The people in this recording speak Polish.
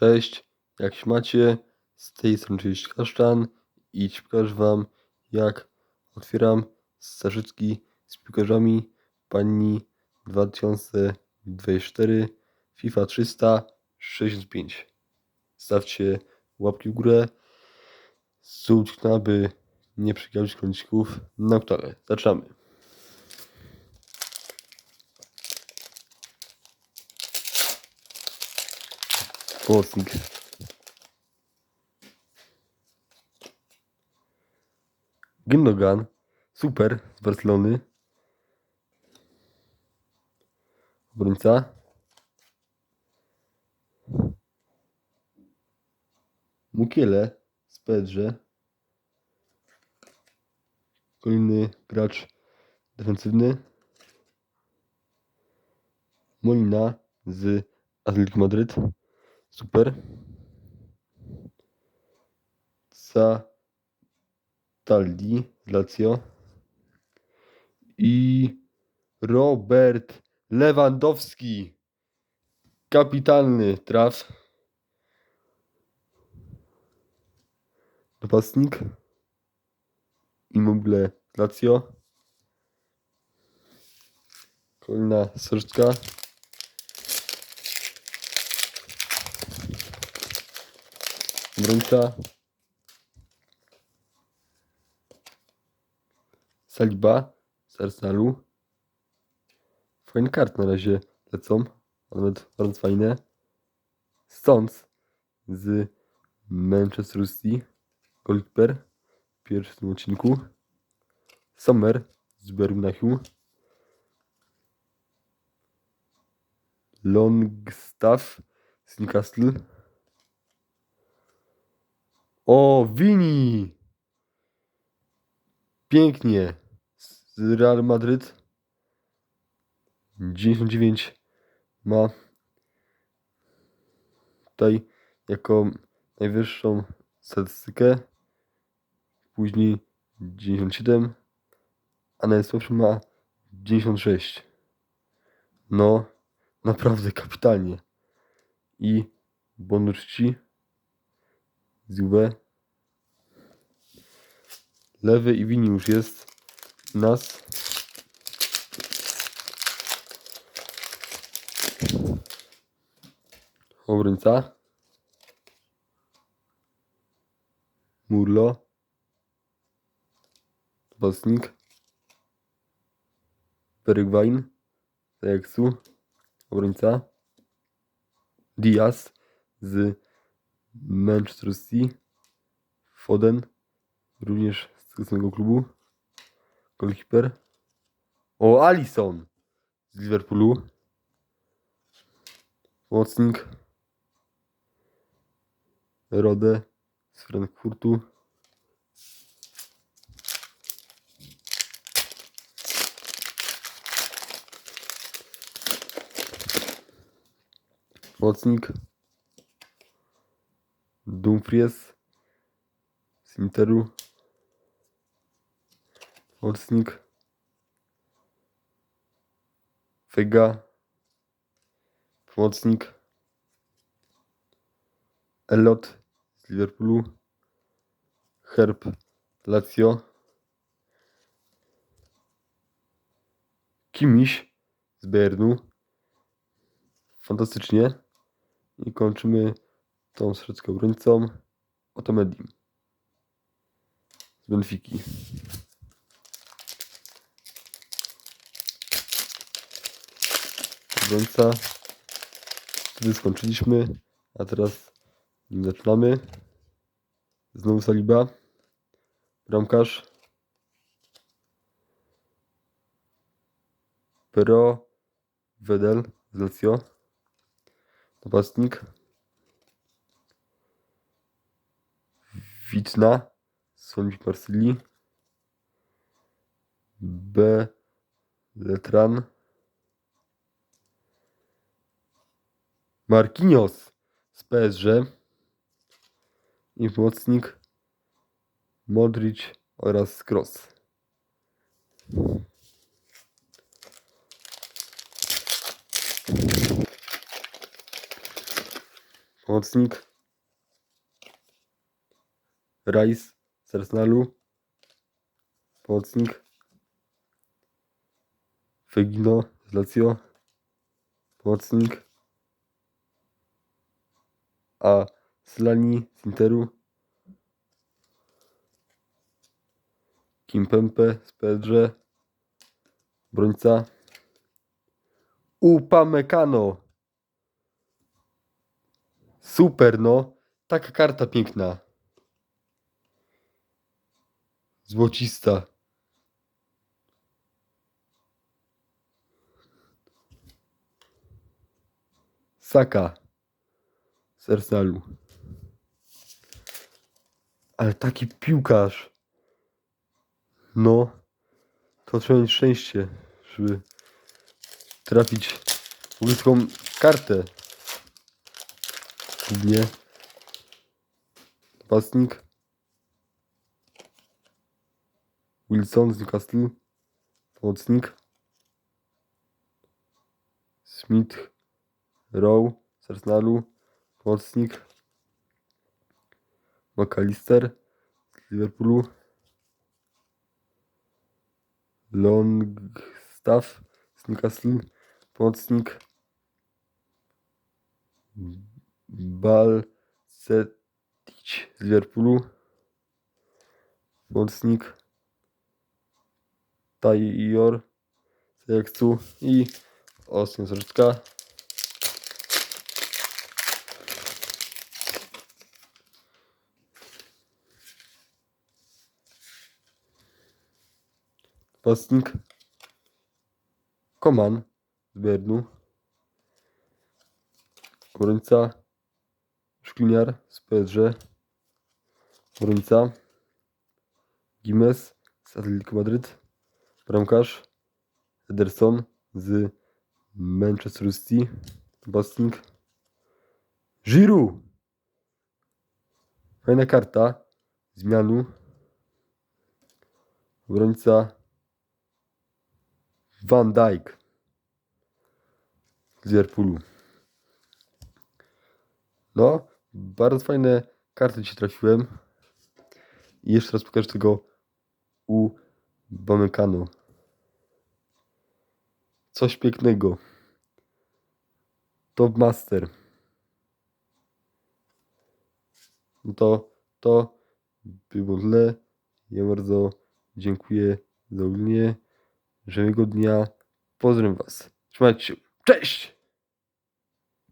Cześć, jak się macie? Z tej strony cześć Kasztan i pokażę wam jak otwieram zaszyczki z piłkarzami pani 2024 FIFA 365. Stawcie łapki w górę, subskrypcję, aby nie przegapić kącików na kanale. Zaczynamy. Pomocnik. Gündogan, super, z Barcelony. Obrońca. Mukiele z Pedrze. Kolejny gracz defensywny. Molina z Atletico Madryt. Super. Taldi z Lazio. I Robert Lewandowski. Kapitalny traf. Napastnik. Immobile Lazio. Kolejna strzeczka. Obrońca. Saliba z Arsenalu. Fajne kart na razie lecą, a nawet bardzo fajne. Stones z Manchester City. Goldper w pierwszym odcinku. Sommer z Birmingham. Longstaff z Newcastle. O, Vini! Pięknie. Z Real Madryt. 99 ma tutaj jako najwyższą statystykę. Później 97, a najsłabszy ma 96. No, naprawdę kapitalnie. I Bonucci z. Lewy i Wini już jest nas. Obrońca. Murlo. Napastnik. Bergwijn. z Ajaxu. Obrońca. Diaz z Manchester City. Foden. Również z samego klubu. Goalkeeper. O, Alisson z Liverpoolu. Pomocnik. Rode z Frankfurtu. Pomocnik. Dumfries z Interu. Pomocnik. Vega. Pomocnik. Elot z Liverpoolu. Herb Lazio. Kimiś z Bayernu. Fantastycznie. I kończymy tą środkę obrońcą. Oto Medim. Z Benfiki. Obrońca. Wtedy skończyliśmy. A teraz zaczynamy. Znowu Saliba. Bramkarz. Pero. Wedel z Lazio. Napastnik. Witna z Olympique Marsylii. B. Letran. Marquinhos z PSG. I pomocnik Modric oraz Kroos. Pomocnik. Rice z Arsenalu. Pomocnik. Fegino z Lazio. Pomocnik. A Slani z Interu. Kimpempe z PSG. Brońca. Upamecano. Super, no. Taka karta piękna. Złocista. Saka. Z Arsenalu. Ale taki piłkarz. No. To trzeba mieć szczęście, żeby trafić taką kartę. Nie. Napastnik. Wilson z Newcastle. Pomocnik. Smith. Rowe z Arsenalu. Pomocnik. McAllister z Liverpoolu. Longstaff z Newcastle. Pomocnik. Balcetic z Liverpoolu. Pomocnik. Tajor z Ajaxu i Osiem Napastnik. Koman z Bernu. Obrońca. Szkliniar z PSG. Obrońca. Gimes z Atletico Madryt. Bramkarz. Ederson z Manchester City. Napastnik. Giroud. Fajna karta. Zmianu. Obrońca. Van Dijk. Z Liverpoolu. No, bardzo fajne karty dzisiaj trafiłem. I jeszcze raz pokażę tego u Bamekanu. Coś pięknego. Top Master. No to, to było tyle. Ja bardzo dziękuję za uwagę. Żadnego dnia. Pozdrawiam Was. Trzymajcie się. Cześć!